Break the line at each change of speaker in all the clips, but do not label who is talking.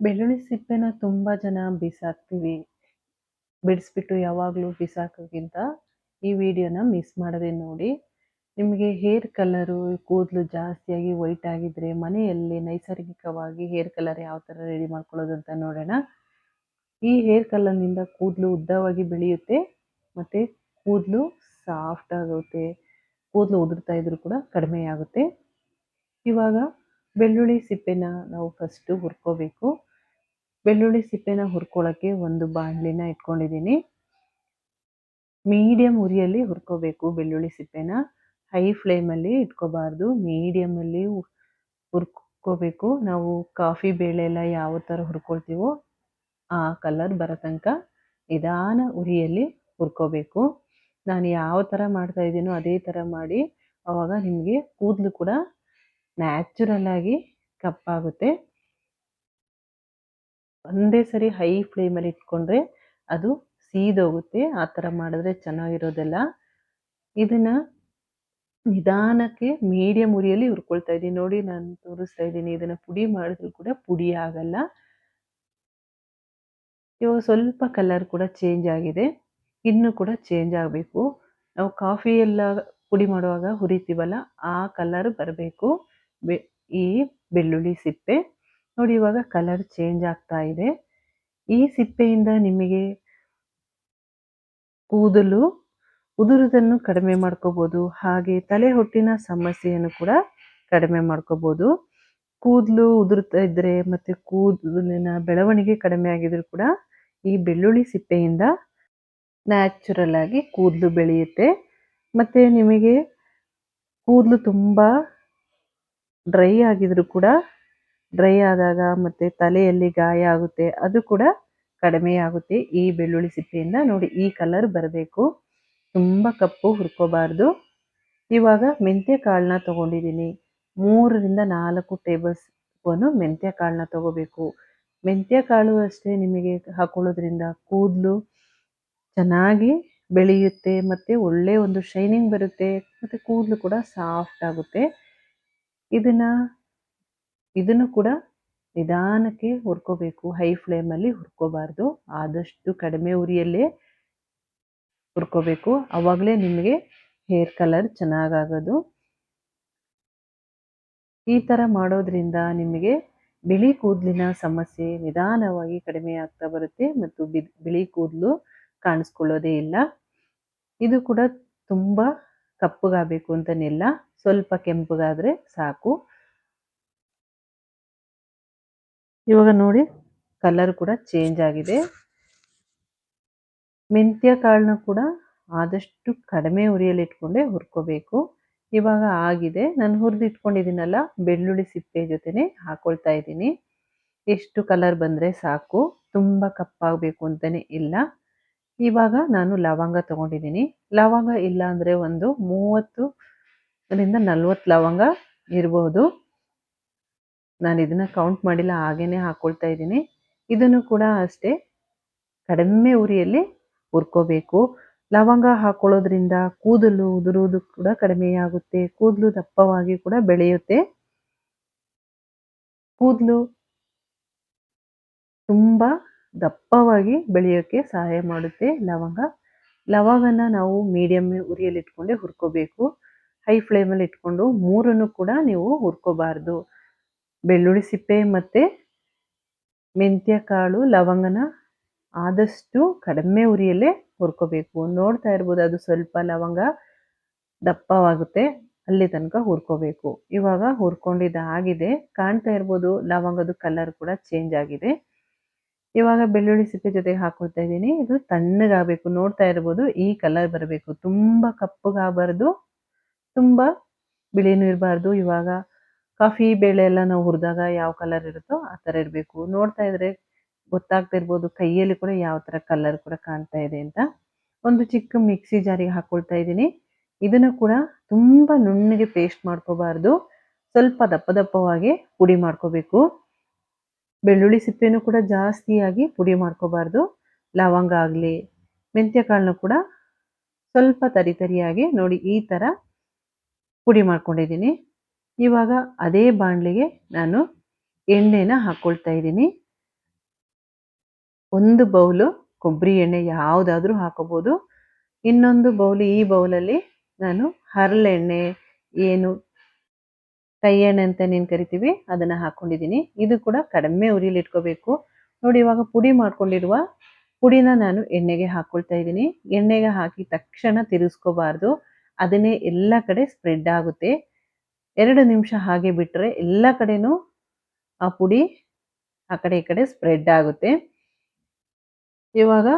ಬೆಳ್ಳುಳ್ಳಿ ಸಿಪ್ಪೆನ ತುಂಬ ಜನ ಬಿಸಾಕ್ತೀವಿ. ಬಿಡಿಸ್ಬಿಟ್ಟು ಯಾವಾಗಲೂ ಬಿಸಾಕೋಕ್ಕಿಂತ ಈ ವಿಡಿಯೋನ ಮಿಸ್ ಮಾಡದೆ ನೋಡಿ. ನಿಮಗೆ ಹೇರ್ ಕಲರು, ಕೂದಲು ಜಾಸ್ತಿಯಾಗಿ ವೈಟ್ ಆಗಿದ್ರೆ ಮನೆಯಲ್ಲಿ ನೈಸರ್ಗಿಕವಾಗಿ ಹೇರ್ ಕಲರ್ ಯಾವ ಥರ ರೆಡಿ ಮಾಡ್ಕೊಳ್ಳೋದು ಅಂತ ನೋಡೋಣ. ಈ ಹೇರ್ ಕಲರ್ನಿಂದ ಕೂದಲು ಉದ್ದವಾಗಿ ಬೆಳೆಯುತ್ತೆ ಮತ್ತು ಕೂದಲು ಸಾಫ್ಟ್ ಆಗುತ್ತೆ. ಕೂದಲು ಉದುರ್ತಾ ಇದ್ರೂ ಕೂಡ ಕಡಿಮೆ ಆಗುತ್ತೆ. ಇವಾಗ ಬೆಳ್ಳುಳ್ಳಿ ಸಿಪ್ಪೆನ ನಾವು ಫಸ್ಟು ಹುರ್ಕೋಬೇಕು. ಬೆಳ್ಳುಳ್ಳಿ ಸಿಪ್ಪೆನ ಹುರ್ಕೊಳ್ಳೋಕ್ಕೆ ಒಂದು ಬಾಣಲಿನ ಇಟ್ಕೊಂಡಿದ್ದೀನಿ. ಮೀಡಿಯಮ್ ಉರಿಯಲ್ಲಿ ಹುರ್ಕೋಬೇಕು ಬೆಳ್ಳುಳ್ಳಿ ಸಿಪ್ಪೆನ. ಹೈ ಫ್ಲೇಮಲ್ಲಿ ಇಟ್ಕೋಬಾರ್ದು ಮೀಡಿಯಮಲ್ಲಿ ಹುರ್ಕೋಬೇಕು. ನಾವು ಕಾಫಿ ಬೇಳೆ ಎಲ್ಲ ಯಾವ ಥರ ಹುರ್ಕೊಳ್ತೀವೋ ಆ ಕಲರ್ ಬರೋ ತನಕ ನಿಧಾನ ಉರಿಯಲ್ಲಿ ಹುರ್ಕೋಬೇಕು. ನಾನು ಯಾವ ಥರ ಮಾಡ್ತಾ ಇದ್ದೀನೋ ಅದೇ ಥರ ಮಾಡಿ ಅವಾಗ ನಿಮಗೆ ಕೂದಲು ಕೂಡ ನ್ಯಾಚುರಲ್ ಆಗಿ ಕಪ್ಪಾಗುತ್ತೆ. ಒಂದೇ ಸರಿ ಹೈ ಫ್ಲೇಮಲ್ಲಿ ಇಟ್ಕೊಂಡ್ರೆ ಅದು ಸೀದೋಗುತ್ತೆ. ಆ ಥರ ಮಾಡಿದ್ರೆ ಚೆನ್ನಾಗಿರೋದಿಲ್ಲ. ಇದನ್ನು ನಿಧಾನಕ್ಕೆ ಮೀಡಿಯಮ್ ಉರಿಯಲ್ಲಿ ಹುರ್ಕೊಳ್ತಾ ಇದ್ದೀನಿ. ನೋಡಿ ನಾನು ತೋರಿಸ್ತಾ ಇದ್ದೀನಿ. ಇದನ್ನು ಪುಡಿ ಮಾಡಿದ್ರು ಕೂಡ ಪುಡಿ ಆಗಲ್ಲ. ಇವಾಗ ಸ್ವಲ್ಪ ಕಲರ್ ಕೂಡ ಚೇಂಜ್ ಆಗಿದೆ. ಇನ್ನೂ ಕೂಡ ಚೇಂಜ್ ಆಗಬೇಕು. ನಾವು ಕಾಫಿ ಎಲ್ಲ ಪುಡಿ ಮಾಡುವಾಗ ಹುರಿತೀವಲ್ಲ, ಆ ಕಲರ್ ಬರಬೇಕು ಈ ಬೆಳ್ಳುಳ್ಳಿ ಸಿಪ್ಪೆ. ನೋಡಿ, ಇವಾಗ ಕಲರ್ ಚೇಂಜ್ ಆಗ್ತಾ ಇದೆ. ಈ ಸಿಪ್ಪೆಯಿಂದ ನಿಮಗೆ ಕೂದಲು ಉದುರುದನ್ನು ಕಡಿಮೆ ಮಾಡ್ಕೋಬೋದು. ಹಾಗೆ ತಲೆ ಹೊಟ್ಟಿನ ಸಮಸ್ಯೆಯನ್ನು ಕೂಡ ಕಡಿಮೆ ಮಾಡ್ಕೋಬೋದು. ಕೂದಲು ಉದುರುತ್ತಾ ಇದ್ದರೆ ಮತ್ತು ಕೂದಲಿನ ಬೆಳವಣಿಗೆ ಕಡಿಮೆ ಆಗಿದ್ರು ಕೂಡ ಈ ಬೆಳ್ಳುಳ್ಳಿ ಸಿಪ್ಪೆಯಿಂದ ನ್ಯಾಚುರಲ್ ಆಗಿ ಕೂದಲು ಬೆಳೆಯುತ್ತೆ. ಮತ್ತು ನಿಮಗೆ ಕೂದಲು ತುಂಬ ಡ್ರೈ ಆಗಿದ್ರು ಕೂಡ ಡ್ರೈ ಆದಾಗ ಮತ್ತು ತಲೆಯಲ್ಲಿ ಗಾಯ ಆಗುತ್ತೆ, ಅದು ಕೂಡ ಕಡಿಮೆ ಆಗುತ್ತೆ ಈ ಬೆಳ್ಳುಳ್ಳಿ ಸಿಪ್ಪೆಯಿಂದ. ನೋಡಿ, ಈ ಕಲರ್ ಬರಬೇಕು. ತುಂಬ ಕಪ್ಪು, ಹುರ್ಕೋಬಾರ್ದು. ಇವಾಗ ಮೆಂತ್ಯ ಕಾಳನ್ನ ತೊಗೊಂಡಿದ್ದೀನಿ. ಮೂರರಿಂದ ನಾಲ್ಕು ಟೇಬಲ್ ಸ್ಪೂನು ಮೆಂತ್ಯ ಕಾಳನ್ನ ತೊಗೋಬೇಕು. ಮೆಂತ್ಯ ಕಾಳು ಅಷ್ಟೇ ನಿಮಗೆ ಹಾಕೊಳ್ಳೋದ್ರಿಂದ ಕೂದಲು ಚೆನ್ನಾಗಿ ಬೆಳೆಯುತ್ತೆ, ಮತ್ತು ಒಳ್ಳೆಯ ಒಂದು ಶೈನಿಂಗ್ ಬರುತ್ತೆ, ಮತ್ತು ಕೂದಲು ಕೂಡ ಸಾಫ್ಟ್ ಆಗುತ್ತೆ. ಇದನ್ನ ಇದನ್ನು ಕೂಡ ನಿಧಾನಕ್ಕೆ ಹುರ್ಕೋಬೇಕು. ಹೈ ಫ್ಲೇಮಲ್ಲಿ ಹುರ್ಕೋಬಾರ್ದು. ಆದಷ್ಟು ಕಡಿಮೆ ಉರಿಯಲ್ಲೇ ಹುರ್ಕೋಬೇಕು. ಆವಾಗಲೇ ನಿಮಗೆ ಹೇರ್ ಕಲರ್ ಚೆನ್ನಾಗಾಗೋದು. ಈ ಥರ ಮಾಡೋದ್ರಿಂದ ನಿಮಗೆ ಬಿಳಿ ಕೂದಲಿನ ಸಮಸ್ಯೆ ನಿಧಾನವಾಗಿ ಕಡಿಮೆ ಆಗ್ತಾ ಬರುತ್ತೆ ಮತ್ತು ಬಿಳಿ ಕೂದಲು ಕಾಣಿಸ್ಕೊಳ್ಳೋದೇ ಇಲ್ಲ. ಇದು ಕೂಡ ತುಂಬ ಕಪ್ಪಗಾಗಬೇಕು ಅಂತನಿಲ್ಲ. ಸ್ವಲ್ಪ ಕೆಂಪಗಾದರೆ ಸಾಕು. ಇವಾಗ ನೋಡಿ ಕಲರ್ ಕೂಡ ಚೇಂಜ್ ಆಗಿದೆ. ಮೆಂತ್ಯ ಕಾಳನ್ನ ಕೂಡ ಆದಷ್ಟು ಕಡಿಮೆ ಉರಿಯಲ್ಲಿ ಇಟ್ಕೊಂಡೆ ಹುರ್ಕೋಬೇಕು. ಇವಾಗ ಆಗಿದೆ. ನಾನು ಹುರಿದು ಇಟ್ಕೊಂಡಿದ್ದೀನಲ್ಲ ಬೆಳ್ಳುಳ್ಳಿ ಸಿಪ್ಪೆ ಜೊತೆನೆ ಹಾಕೊಳ್ತಾ ಇದ್ದೀನಿ. ಎಷ್ಟು ಕಲರ್ ಬಂದರೆ ಸಾಕು. ತುಂಬ ಕಪ್ಪಾಗಬೇಕು ಅಂತಲೇ ಇಲ್ಲ. ಇವಾಗ ನಾನು ಲವಂಗ ತೊಗೊಂಡಿದ್ದೀನಿ. ಲವಂಗ ಇಲ್ಲ ಅಂದರೆ ಒಂದು ಮೂವತ್ತರಿಂದ ನಲ್ವತ್ತು ಲವಂಗ ಇರ್ಬೋದು. ನಾನು ಇದನ್ನು ಕೌಂಟ್ ಮಾಡಿಲ್ಲ, ಹಾಗೇನೆ ಹಾಕ್ಕೊಳ್ತಾ ಇದ್ದೀನಿ. ಇದನ್ನು ಕೂಡ ಅಷ್ಟೇ, ಕಡಿಮೆ ಉರಿಯಲ್ಲಿ ಹುರ್ಕೋಬೇಕು. ಲವಂಗ ಹಾಕ್ಕೊಳ್ಳೋದ್ರಿಂದ ಕೂದಲು ಉದುರುವುದು ಕೂಡ ಕಡಿಮೆಯಾಗುತ್ತೆ. ಕೂದಲು ದಪ್ಪವಾಗಿ ಕೂಡ ಬೆಳೆಯುತ್ತೆ. ಕೂದಲು ತುಂಬ ದಪ್ಪವಾಗಿ ಬೆಳೆಯೋಕ್ಕೆ ಸಹಾಯ ಮಾಡುತ್ತೆ ಲವಂಗ. ಲವಂಗನ ನಾವು ಮೀಡಿಯಮ್ ಉರಿಯಲ್ಲಿ ಇಟ್ಕೊಂಡೇ ಹುರ್ಕೋಬೇಕು. ಹೈ ಫ್ಲೇಮಲ್ಲಿ ಇಟ್ಕೊಂಡು ಮೂರನ್ನು ಕೂಡ ನೀವು ಹುರ್ಕೋಬಾರ್ದು. ಬೆಳ್ಳುಳ್ಳಿ ಸಿಪ್ಪೆ ಮತ್ತು ಮೆಂತ್ಯ ಕಾಳು, ಲವಂಗನ ಆದಷ್ಟು ಕಡಿಮೆ ಉರಿಯಲ್ಲೇ ಹುರ್ಕೋಬೇಕು. ನೋಡ್ತಾ ಇರ್ಬೋದು ಅದು ಸ್ವಲ್ಪ ಲವಂಗ ದಪ್ಪವಾಗುತ್ತೆ. ಅಲ್ಲಿ ತನಕ ಹುರ್ಕೋಬೇಕು. ಇವಾಗ ಹುರ್ಕೊಂಡಿದ್ದಾಗಿದೆ. ಕಾಣ್ತಾ ಇರ್ಬೋದು ಲವಂಗದ ಕಲರ್ ಕೂಡ ಚೇಂಜ್ ಆಗಿದೆ. ಇವಾಗ ಬೆಳ್ಳುಳ್ಳಿ ಸಿಪ್ಪೆ ಜೊತೆಗೆ ಹಾಕೊಳ್ತಾ ಇದ್ದೀನಿ. ಇದು ತಣ್ಣಗಾಗಬೇಕು. ನೋಡ್ತಾ ಇರ್ಬೋದು ಈ ಕಲರ್ ಬರಬೇಕು. ತುಂಬ ಕಪ್ಪಗಾಗಬಾರ್ದು. ತುಂಬ ಬಿಳಿನೂ ಇರಬಾರ್ದು. ಇವಾಗ ಕಾಫಿ ಬೇಳೆ ಎಲ್ಲ ನಾವು ಹುರಿದಾಗ ಯಾವ ಕಲರ್ ಇರುತ್ತೋ ಆ ಥರ ಇರಬೇಕು. ನೋಡ್ತಾ ಇದ್ರೆ ಗೊತ್ತಾಗ್ತಾ ಇರ್ಬೋದು ಕೈಯಲ್ಲಿ ಕೂಡ ಯಾವ ಥರ ಕಲರ್ ಕೂಡ ಕಾಣ್ತಾ ಇದೆ ಅಂತ. ಒಂದು ಚಿಕ್ಕ ಮಿಕ್ಸಿ ಜಾರಿಗೆ ಹಾಕ್ಕೊಳ್ತಾ ಇದ್ದೀನಿ. ಇದನ್ನು ಕೂಡ ತುಂಬ ನುಣ್ಣಗೆ ಪೇಸ್ಟ್ ಮಾಡ್ಕೋಬಾರ್ದು. ಸ್ವಲ್ಪ ದಪ್ಪ ದಪ್ಪವಾಗಿ ಪುಡಿ ಮಾಡ್ಕೋಬೇಕು. ಬೆಳ್ಳುಳ್ಳಿ ಸಿಪ್ಪೆನೂ ಕೂಡ ಜಾಸ್ತಿಯಾಗಿ ಪುಡಿ ಮಾಡ್ಕೋಬಾರ್ದು. ಲವಂಗ ಆಗಲಿ, ಮೆಂತ್ಯ ಕಾಳನ್ನು ಕೂಡ ಸ್ವಲ್ಪ ತರಿ ತರಿಯಾಗಿ ನೋಡಿ ಈ ಥರ ಪುಡಿ ಮಾಡ್ಕೊಂಡಿದ್ದೀನಿ. ಇವಾಗ ಅದೇ ಬಾಣಲಿಗೆ ನಾನು ಎಣ್ಣೆನ ಹಾಕ್ಕೊಳ್ತಾ ಇದ್ದೀನಿ. ಒಂದು ಬೌಲು ಕೊಬ್ಬರಿ ಎಣ್ಣೆ ಯಾವುದಾದ್ರೂ ಹಾಕೋಬೋದು. ಇನ್ನೊಂದು ಬೌಲ್ ಈ ಬೌಲಲ್ಲಿ ನಾನು ಹರಳೆಣ್ಣೆ ಏನು ಕೈ ಎಣ್ಣೆ ಅಂತ ನೀನು ಕರಿತೀವಿ ಅದನ್ನು ಹಾಕ್ಕೊಂಡಿದ್ದೀನಿ ಇದು ಕೂಡ ಕಡಿಮೆ ಉರಿಲಿ ಇಟ್ಕೋಬೇಕು. ನೋಡಿ ಇವಾಗ ಪುಡಿ ಮಾಡ್ಕೊಂಡಿರುವ ಪುಡಿನ ನಾನು ಎಣ್ಣೆಗೆ ಹಾಕ್ಕೊಳ್ತಾ ಇದ್ದೀನಿ. ಎಣ್ಣೆಗೆ ಹಾಕಿ ತಕ್ಷಣ ತಿರುಗಿಸ್ಕೋಬಾರ್ದು ಅದನ್ನೇ ಎಲ್ಲ ಕಡೆ ಸ್ಪ್ರೆಡ್ ಆಗುತ್ತೆ. ಎರಡು ನಿಮಿಷ ಹಾಗೆ ಬಿಟ್ಟರೆ ಎಲ್ಲ ಕಡೆನೂ ಆ ಪುಡಿ ಆ ಕಡೆ ಈ ಕಡೆ ಸ್ಪ್ರೆಡ್ ಆಗುತ್ತೆ. ಇವಾಗ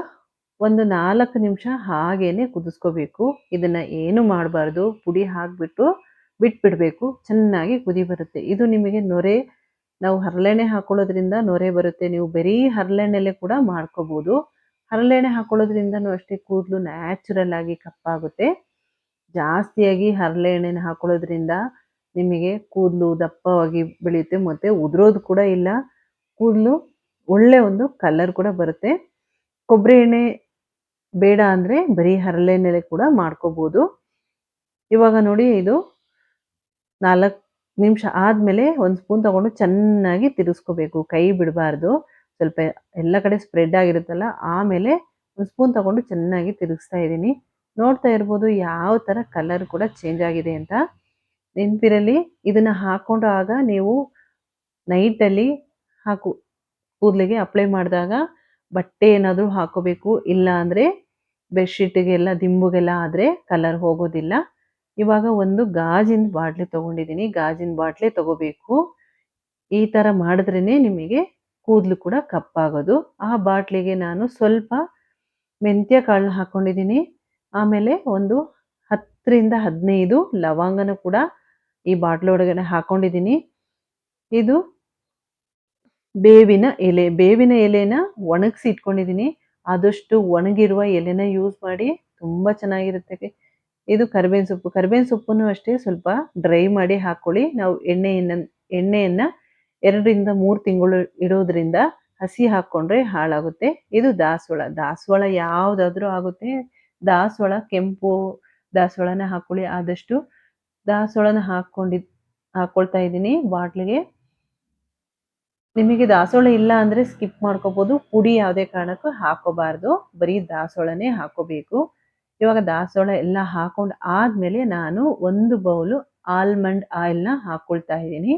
ಒಂದು ನಾಲ್ಕು ನಿಮಿಷ ಹಾಗೇನೆ ಕುದಿಸ್ಕೋಬೇಕು. ಇದನ್ನು ಏನು ಮಾಡಬಾರ್ದು? ಪುಡಿ ಹಾಕಿಬಿಟ್ಟು ಬಿಟ್ಬಿಡಬೇಕು. ಚೆನ್ನಾಗಿ ಕುದಿ ಬರುತ್ತೆ. ಇದು ನಿಮಗೆ ನೊರೆ, ನಾವು ಹರಳೆಣ್ಣೆ ಹಾಕೊಳ್ಳೋದ್ರಿಂದ ನೊರೆ ಬರುತ್ತೆ. ನೀವು ಬರೀ ಹರಳೆಣ್ಣೆಲೆ ಕೂಡ ಮಾಡ್ಕೋಬೋದು. ಹರಳೆಣ್ಣೆ ಹಾಕೊಳ್ಳೋದ್ರಿಂದನೂ ಅಷ್ಟೇ ಕೂದಲು ನ್ಯಾಚುರಲ್ ಆಗಿ ಕಪ್ಪಾಗುತ್ತೆ. ಜಾಸ್ತಿಯಾಗಿ ಹರಳೆಣ್ಣೆನ ಹಾಕೊಳ್ಳೋದ್ರಿಂದ ನಿಮಗೆ ಕೂದಲು ದಪ್ಪವಾಗಿ ಬೆಳೆಯುತ್ತೆ, ಮತ್ತು ಉದುರೋದು ಕೂಡ ಇಲ್ಲ. ಕೂದಲು ಒಳ್ಳೆ ಒಂದು ಕಲರ್ ಕೂಡ ಬರುತ್ತೆ. ಕೊಬ್ಬರಿ ಎಣ್ಣೆ ಬೇಡ ಅಂದರೆ ಬರೀ ಹರಳೆಣ್ಣೆಲೆ ಕೂಡ ಮಾಡ್ಕೋಬೋದು. ಇವಾಗ ನೋಡಿ ಇದು ನಾಲ್ಕು ನಿಮಿಷ ಆದಮೇಲೆ ಒಂದು ಸ್ಪೂನ್ ತಗೊಂಡು ಚೆನ್ನಾಗಿ ತಿರುಗಿಸ್ಕೋಬೇಕು ಕೈ ಬಿಡಬಾರ್ದು. ಸ್ವಲ್ಪ ಎಲ್ಲ ಕಡೆ ಸ್ಪ್ರೆಡ್ ಆಗಿರುತ್ತಲ್ಲ, ಆಮೇಲೆ ಒಂದು ಸ್ಪೂನ್ ತಗೊಂಡು ಚೆನ್ನಾಗಿ ತಿರುಗಿಸ್ತಾ ಇದ್ದೀನಿ. ನೋಡ್ತಾ ಇರ್ಬೋದು ಯಾವ ಥರ ಕಲರ್ ಕೂಡ ಚೇಂಜ್ ಆಗಿದೆ ಅಂತ. ನೆನಪಿರಲಿ, ಇದನ್ನು ಹಾಕೊಂಡು ಆಗ ನೀವು ನೈಟಲ್ಲಿ ಹಾಕು. ಕೂದಲಿಗೆ ಅಪ್ಲೈ ಮಾಡಿದಾಗ ಬಟ್ಟೆ ಏನಾದರೂ ಹಾಕೋಬೇಕು. ಇಲ್ಲ ಅಂದರೆ ಬೆಡ್ಶೀಟಿಗೆಲ್ಲ, ದಿಂಬುಗೆಲ್ಲ ಆದರೆ ಕಲರ್ ಹೋಗೋದಿಲ್ಲ. ಇವಾಗ ಒಂದು ಗಾಜಿನ ಬಾಟ್ಲಿ ತೊಗೊಂಡಿದ್ದೀನಿ. ಗಾಜಿನ ಬಾಟ್ಲಿ ತಗೋಬೇಕು. ಈ ಥರ ಮಾಡಿದ್ರೇ ನಿಮಗೆ ಕೂದಲು ಕೂಡ ಕಪ್ಪಾಗೋದು. ಆ ಬಾಟ್ಲಿಗೆ ನಾನು ಸ್ವಲ್ಪ ಮೆಂತ್ಯ ಕಾಳನ್ನ ಹಾಕ್ಕೊಂಡಿದ್ದೀನಿ ಆಮೇಲೆ ಒಂದು ಹತ್ತರಿಂದ ಹದಿನೈದು ಲವಂಗನೂ ಕೂಡ ಈ ಬಾಟ್ಲಿ ಒಳಗಡೆ ಹಾಕೊಂಡಿದ್ದೀನಿ. ಇದು ಬೇವಿನ ಎಲೆ, ಬೇವಿನ ಎಲೆನ ಒಣಗಿಸಿ ಇಟ್ಕೊಂಡಿದ್ದೀನಿ ಆದಷ್ಟು ಒಣಗಿರುವ ಎಲೆನ ಯೂಸ್ ಮಾಡಿ ತುಂಬ ಚೆನ್ನಾಗಿರುತ್ತೆ ಇದು ಕರಿಬೇವಿನ ಸೊಪ್ಪು. ಕರಿಬೇವಿನ ಸೊಪ್ಪನ್ನು ಅಷ್ಟೇ ಸ್ವಲ್ಪ ಡ್ರೈ ಮಾಡಿ ಹಾಕ್ಕೊಳ್ಳಿ ನಾವು ಎಣ್ಣೆಯನ್ನು ಎಣ್ಣೆಯನ್ನು ಎರಡರಿಂದ ಮೂರು ತಿಂಗಳು ಇಡೋದ್ರಿಂದ ಹಸಿ ಹಾಕ್ಕೊಂಡ್ರೆ ಹಾಳಾಗುತ್ತೆ. ಇದು ದಾಸವಾಳ. ದಾಸವಾಳ ಯಾವುದಾದ್ರೂ ಆಗುತ್ತೆ. ದಾಸವಾಳ, ಕೆಂಪು ದಾಸವಾಳನ ಹಾಕ್ಕೊಳ್ಳಿ ಆದಷ್ಟು ದಾಸವಾಳನ ಹಾಕೊಂಡಿದ್, ಹಾಕೊಳ್ತಾ ಇದ್ದೀನಿ ಬಾಟ್ಲಿಗೆ. ನಿಮಗೆ ದಾಸೋಳ ಇಲ್ಲ ಅಂದರೆ ಸ್ಕಿಪ್ ಮಾಡ್ಕೋಬೋದು. ಪುಡಿ ಯಾವುದೇ ಕಾರಣಕ್ಕೂ ಹಾಕೋಬಾರ್ದು. ಬರೀ ದಾಸೋಳನೇ ಹಾಕೋಬೇಕು. ಇವಾಗ ದಾಸೋಳ ಎಲ್ಲ ಹಾಕೊಂಡು ಆದಮೇಲೆ ನಾನು ಒಂದು ಬೌಲು ಆಲ್ಮಂಡ್ ಆಯಿಲ್ನ ಹಾಕೊಳ್ತಾ ಇದ್ದೀನಿ.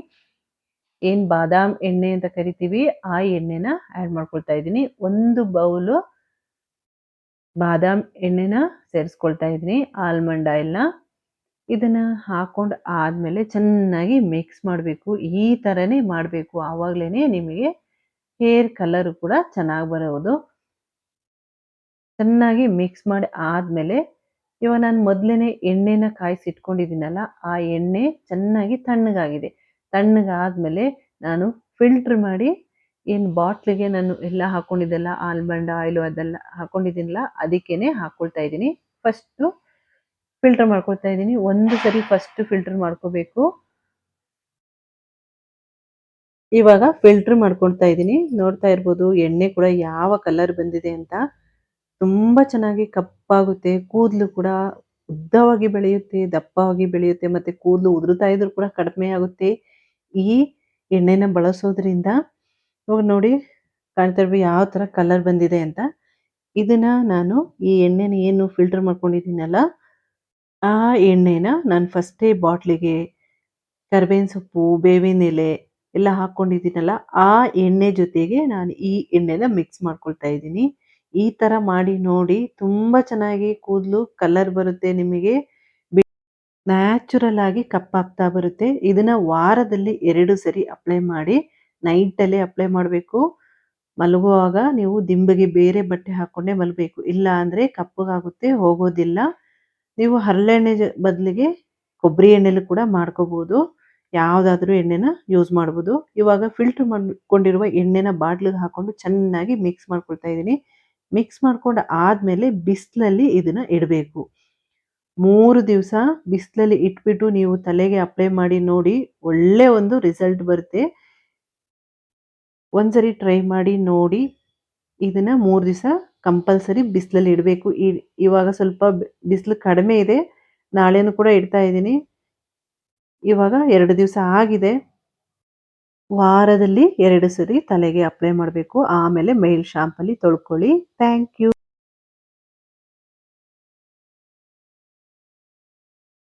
ಏನು ಬಾದಾಮ್ ಎಣ್ಣೆ ಅಂತ ಕರಿತೀವಿ, ಆ ಎಣ್ಣೆನ ಆ್ಯಡ್ ಮಾಡ್ಕೊಳ್ತಾ ಇದ್ದೀನಿ. ಒಂದು ಬೌಲು ಬಾದಾಮ್ ಎಣ್ಣೆನ ಸೇರಿಸ್ಕೊಳ್ತಾ ಇದ್ದೀನಿ ಆಲ್ಮಂಡ್ ಆಯಿಲ್ನ. ಇದನ್ನು ಹಾಕೊಂಡು ಆದಮೇಲೆ ಚೆನ್ನಾಗಿ ಮಿಕ್ಸ್ ಮಾಡಬೇಕು. ಈ ಥರನೇ ಮಾಡಬೇಕು. ಆವಾಗಲೇ ನಿಮಗೆ ಹೇರ್ ಕಲರ್ ಕೂಡ ಚೆನ್ನಾಗಿ ಬರೋದು. ಚೆನ್ನಾಗಿ ಮಿಕ್ಸ್ ಮಾಡಿ ಆದಮೇಲೆ ಇವಾಗ ನಾನು ಮೊದಲೇ ಎಣ್ಣೆನ ಕಾಯಿಸಿ ಇಟ್ಕೊಂಡಿದ್ದೀನಲ್ಲ ಆ ಎಣ್ಣೆ ಚೆನ್ನಾಗಿ ತಣ್ಣಗಾಗಿದೆ. ತಣ್ಣಗಾದಮೇಲೆ ನಾನು ಫಿಲ್ಟ್ರ್ ಮಾಡಿ ಏನು ಬಾಟ್ಲಿಗೆ ನಾನು ಎಲ್ಲ ಹಾಕೊಂಡಿದ್ದೆಲ್ಲ ಆಲ್ಮಂಡ್ ಆಯಿಲು ಅದೆಲ್ಲ ಹಾಕ್ಕೊಂಡಿದ್ದೀನಲ್ಲ ಅದಕ್ಕೇ ಹಾಕ್ಕೊಳ್ತಾ ಇದ್ದೀನಿ. ಫಸ್ಟು ಫಿಲ್ಟರ್ ಮಾಡ್ಕೊಳ್ತಾ ಇದ್ದೀನಿ. ಒಂದು ಸರಿ ಫಸ್ಟ್ ಫಿಲ್ಟರ್ ಮಾಡ್ಕೋಬೇಕು. ಇವಾಗ ಫಿಲ್ಟರ್ ಮಾಡ್ಕೊಳ್ತಾ ಇದ್ದೀನಿ. ನೋಡ್ತಾ ಇರ್ಬೋದು, ಎಣ್ಣೆ ಕೂಡ ಯಾವ ಕಲರ್ ಬಂದಿದೆ ಅಂತ. ತುಂಬ ಚೆನ್ನಾಗಿ ಕಪ್ಪಾಗುತ್ತೆ. ಕೂದಲು ಕೂಡ ಉದ್ದವಾಗಿ ಬೆಳೆಯುತ್ತೆ, ದಪ್ಪವಾಗಿ ಬೆಳೆಯುತ್ತೆ, ಮತ್ತೆ ಕೂದಲು ಉದುರುತ್ತಾ ಇದ್ರು ಕೂಡ ಕಡಿಮೆ ಆಗುತ್ತೆ. ಈ ಎಣ್ಣೆನ ಬಳಸೋದ್ರಿಂದ, ಇವಾಗ ನೋಡಿ, ಕಾಣ್ತಾ ಇರ್ಬೋದು ಯಾವ ಥರ ಕಲರ್ ಬಂದಿದೆ ಅಂತ. ಇದನ್ನ ನಾನು ಈ ಎಣ್ಣೆನ ಏನು ಫಿಲ್ಟರ್ ಮಾಡ್ಕೊಂಡಿದ್ದೀನಲ್ಲ ಆ ಎಣ್ಣೆನ ನಾನು ಫಸ್ಟೇ ಬಾಟ್ಲಿಗೆ ಕರ್ಬೇವಿನ ಸೊಪ್ಪು, ಬೇವಿನ ಎಲೆ ಎಲ್ಲ ಹಾಕ್ಕೊಂಡಿದ್ದೀನಲ್ಲ, ಆ ಎಣ್ಣೆ ಜೊತೆಗೆ ನಾನು ಈ ಎಣ್ಣೆನ ಮಿಕ್ಸ್ ಮಾಡ್ಕೊಳ್ತಾ ಇದ್ದೀನಿ. ಈ ಥರ ಮಾಡಿ ನೋಡಿ ತುಂಬ ಚೆನ್ನಾಗಿ ಕೂದಲು ಕಲರ್ ಬರುತ್ತೆ ನಿಮಗೆ. ನ್ಯಾಚುರಲ್ ಆಗಿ ಕಪ್ಪಾಗ್ತಾ ಬರುತ್ತೆ. ಇದನ್ನು ವಾರದಲ್ಲಿ ಎರಡು ಸರಿ ಅಪ್ಲೈ ಮಾಡಿ ನೈಟಲ್ಲಿ ಅಪ್ಲೈ ಮಾಡಬೇಕು. ಮಲಗುವಾಗ ನೀವು ದಿಂಬಿಗೆ ಬೇರೆ ಬಟ್ಟೆ ಹಾಕ್ಕೊಂಡೇ ಮಲಗಬೇಕು. ಇಲ್ಲ ಅಂದರೆ ಕಪ್ಪಗಾಗುತ್ತೆ ಹೋಗೋದಿಲ್ಲ. ನೀವು ಹರಳೆಣ್ಣೆ ಬದಲಿಗೆ ಕೊಬ್ಬರಿ ಎಣ್ಣೆಲಿ ಕೂಡ ಮಾಡ್ಕೋಬೋದು. ಯಾವುದಾದ್ರೂ ಎಣ್ಣೆನ ಯೂಸ್ ಮಾಡ್ಬೋದು. ಇವಾಗ ಫಿಲ್ಟರ್ ಮಾಡ್ಕೊಂಡಿರುವ ಎಣ್ಣೆನ ಬಾಟ್ಲಿಗೆ ಹಾಕೊಂಡು ಚೆನ್ನಾಗಿ ಮಿಕ್ಸ್ ಮಾಡ್ಕೊಳ್ತಾ ಇದ್ದೀನಿ. ಮಿಕ್ಸ್ ಮಾಡ್ಕೊಂಡು ಆದಮೇಲೆ ಬಿಸಿಲಲ್ಲಿ ಇದನ್ನು ಇಡಬೇಕು. ಮೂರು ದಿವಸ ಬಿಸಿಲಲ್ಲಿ ಇಟ್ಬಿಟ್ಟು ನೀವು ತಲೆಗೆ ಅಪ್ಲೈ ಮಾಡಿ ನೋಡಿ, ಒಳ್ಳೆ ಒಂದು ರಿಸಲ್ಟ್ ಬರುತ್ತೆ. ಒಂದ್ಸರಿ ಟ್ರೈ ಮಾಡಿ ನೋಡಿ ಇದನ್ನ ಮೂರು ದಿವಸ ಕಂಪಲ್ಸರಿ ಬಿಸಿಲಲ್ಲಿ ಇಡಬೇಕು. ಇವಾಗ ಸ್ವಲ್ಪ ಬಿಸಿಲು ಕಡಿಮೆ ಇದೆ. ನಾಳೆನೂ ಕೂಡ ಇಡ್ತಾ ಇದ್ದೀನಿ. ಇವಾಗ ಎರಡು ದಿವಸ ಆಗಿದೆ. ವಾರದಲ್ಲಿ ಎರಡು ಸರಿ ತಲೆಗೆ ಅಪ್ಲೈ ಮಾಡಬೇಕು. ಆಮೇಲೆ ಮೇಲ್ ಶಾಂಪಲ್ಲಿ ತೊಳ್ಕೊಳ್ಳಿ. Thank you